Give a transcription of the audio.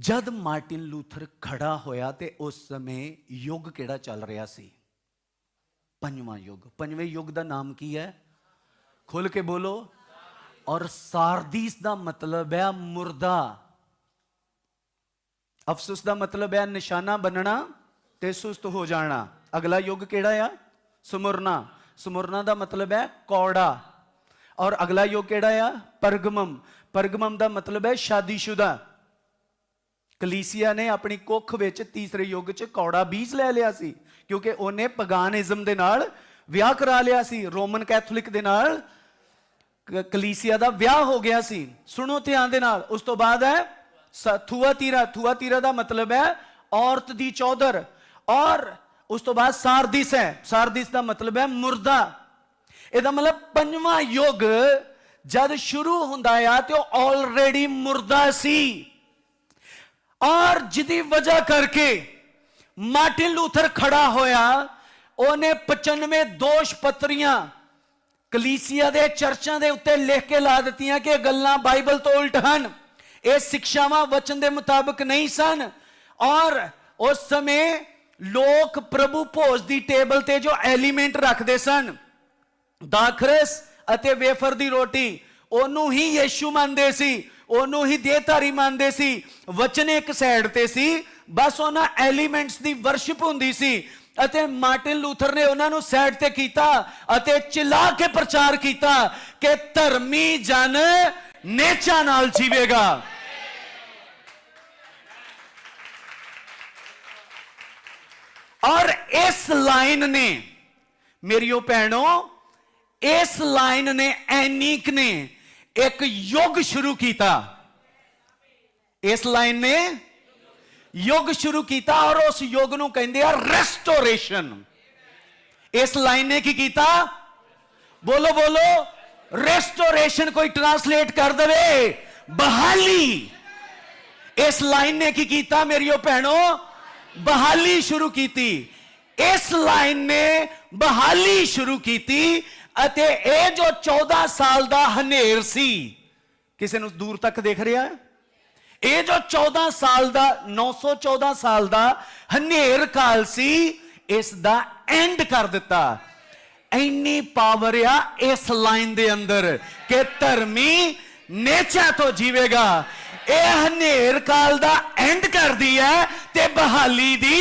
ਜਦ Martin Luther ਖੜਾ ਹੋਇਆ ਤੇ ਉਸ ਸਮੇਂ ਯੁੱਗ ਕਿਹੜਾ ਚੱਲ ਰਿਹਾ ਸੀ? ਪੰਜਵਾਂ ਯੁੱਗ। ਪੰਜਵੇਂ ਯੁੱਗ ਦਾ ਨਾਮ ਕੀ ਹੈ? ਖੁੱਲ ਕੇ ਬੋਲੋ। ਔਰ ਸਾਰਦੀਸ ਦਾ ਮਤਲਬ ਹੈ ਮੁਰਦਾ। ਅਫਸੋਸ ਦਾ ਮਤਲਬ ਹੈ ਨਿਸ਼ਾਨਾ ਬੰਨਣਾ ਤੇ ਸੁਸਤ ਹੋ ਜਾਣਾ। ਅਗਲਾ ਯੁੱਗ ਕਿਹੜਾ ਆ? ਸਮੁਰਨਾ। ਸਮੁਰਨਾ ਦਾ ਮਤਲਬ ਹੈ ਕੌੜਾ। ਔਰ ਅਗਲਾ ਯੁੱਗ ਕਿਹੜਾ ਆ? ਪਰਗਮਮ। ਪਰਗਮਮ ਦਾ ਮਤਲਬ ਹੈ ਸ਼ਾਦੀशुदा ਕਲੀਸੀਆ ਨੇ ਆਪਣੀ ਕੁੱਖ ਵਿੱਚ ਤੀਸਰੇ ਯੁੱਗ 'ਚ ਕੌੜਾ ਬੀਜ ਲੈ ਲਿਆ ਸੀ, ਕਿਉਂਕਿ ਉਹਨੇ ਪਗਾਨਿਜ਼ਮ ਦੇ ਨਾਲ ਵਿਆਹ ਕਰਾ ਲਿਆ ਸੀ, ਰੋਮਨ ਕੈਥੋਲਿਕ ਦੇ ਨਾਲ ਕਲੀਸੀਆ ਦਾ ਵਿਆਹ ਹੋ ਗਿਆ ਸੀ। ਸੁਣੋ ਧਿਆਨ ਦੇ ਨਾਲ, ਉਸ ਤੋਂ ਬਾਅਦ ਹੈ ਸਥੂਆਤੀਰਾ ਥੂਆ ਤੀਰਾ ਦਾ ਮਤਲਬ ਹੈ ਔਰਤ ਦੀ ਚੌਧਰ, ਔਰ ਉਸ ਤੋਂ ਬਾਅਦ ਸਾਰਦਿਸ ਹੈ, ਸਾਰਦਿਸ ਦਾ ਮਤਲਬ ਹੈ ਮੁਰਦਾ। ਇਹਦਾ ਮਤਲਬ ਪੰਜਵਾਂ ਯੁੱਗ ਜਦ ਸ਼ੁਰੂ ਹੁੰਦਾ ਆ ਤੇ ਉਹ ਆਲਰੇਡੀ ਮੁਰਦਾ ਸੀ। ਔਰ ਜਿਹਦੀ ਵਜ੍ਹਾ ਕਰਕੇ ਮਾਰਟਿਨ ਲੂਥਰ ਖੜਾ ਹੋਇਆ, ਉਹਨੇ 95 ਦੋਸ਼ ਪੱਤਰੀਆਂ ਕਲੀਸਿਆ ਦੇ ਚਰਚਾਂ ਦੇ ਉੱਤੇ ਲਿਖ ਕੇ ਲਾ ਦਿੱਤੀਆਂ ਕਿ ਗੱਲਾਂ ਬਾਈਬਲ ਤੋਂ ਉਲਟ ਹਨ। ਇਹ ਸਿੱਖਿਆਵਾਂ ਵਚਨ ਦੇ ਮੁਤਾਬਕ ਨਹੀਂ ਸਨ। ਔਰ ਉਸ ਸਮੇਂ ਲੋਕ ਪ੍ਰਭੂ ਭੋਜ ਦੀ ਟੇਬਲ ਤੇ ਜੋ ਐਲੀਮੈਂਟ ਰੱਖਦੇ ਸਨ, ਦਾਖਰਸ ਅਤੇ ਵੇਫਰ ਦੀ ਰੋਟੀ, ਉਹਨੂੰ ਹੀ ਯੀਸ਼ੂ ਮੰਨਦੇ ਸੀ। ਉਹਨੂੰ ਹੀ ਦੇਹਧਾਰੀ ਮੰਨਦੇ ਸੀ, ਵਚਨ ਇੱਕ ਸਾਈਡ ਤੇ ਸੀ, ਬਸ ਉਹਨਾਂ ਐਲੀਮੈਂਟਸ ਦੀ ਵਰਸ਼ਿਪ ਹੁੰਦੀ ਸੀ ਅਤੇ ਮਾਰਟਿਨ ਲੂਥਰ ਨੇ ਉਹਨਾਂ ਨੂੰ ਸਾਈਡ ਤੇ ਕੀਤਾ ਅਤੇ ਚਿਲਾ ਕੇ ਪ੍ਰਚਾਰ ਕੀਤਾ ਕਿ ਧਰਮੀ ਜਨ ਨੇਚਾ ਨਾਲ ਜੀਵੇਗਾ। ਔਰ ਇਸ ਲਾਈਨ ਨੇ, ਮੇਰੀਓ ਭੈਣੋ, ਇਸ ਲਾਈਨ ਨੇ ਐਨੀਕ ਨੇ ਇੱਕ ਯੁੱਗ ਸ਼ੁਰੂ ਕੀਤਾ। ਇਸ ਲਾਈਨ ਨੇ ਯੁੱਗ ਸ਼ੁਰੂ ਕੀਤਾ ਔਰ ਉਸ ਯੁੱਗ ਨੂੰ ਕਹਿੰਦੇ ਆ ਰੈਸਟੋਰੇਸ਼ਨ ਇਸ ਲਾਈਨ ਨੇ ਕੀ ਕੀਤਾ? ਬੋਲੋ ਬੋਲੋ। ਰੈਸਟੋਰੇਸ਼ਨ ਕੋਈ ਟਰਾਂਸਲੇਟ ਕਰ ਦੇਵੇ। ਬਹਾਲੀ। ਇਸ ਲਾਈਨ ਨੇ ਕੀ ਕੀਤਾ ਮੇਰੀਓ ਭੈਣੋ? ਬਹਾਲੀ ਸ਼ੁਰੂ ਕੀਤੀ। ਇਸ ਲਾਈਨ ਨੇ ਬਹਾਲੀ ਸ਼ੁਰੂ ਕੀਤੀ। ਅਤੇ ਇਹ ਜੋ 14 ਸਾਲ ਦਾ ਹਨੇਰ ਸੀ, ਕਿਸੇ ਨੂੰ ਦੂਰ ਤੱਕ ਦੇਖ ਰਿਹਾ? ਹੈ ਇਹ ਜੋ 14 ਸਾਲ ਦਾ 914 ਸਾਲ ਦਾ ਹਨੇਰ ਕਾਲ ਸੀ, ਇਸ ਦਾ ਐਂਡ ਕਰ ਦਿੱਤਾ। ਇੰਨੀ ਪਾਵਰ ਆ ਇਸ ਲਾਈਨ ਦੇ ਅੰਦਰ ਕਿ ਧਰਮੀ ਨੇਚਾ ਤੋਂ ਜੀਵੇਗਾ। ਇਹ ਹਨੇਰ ਕਾਲ ਦਾ ਐਂਡ ਕਰਦੀ ਹੈ ਤੇ ਬਹਾਲੀ ਦੀ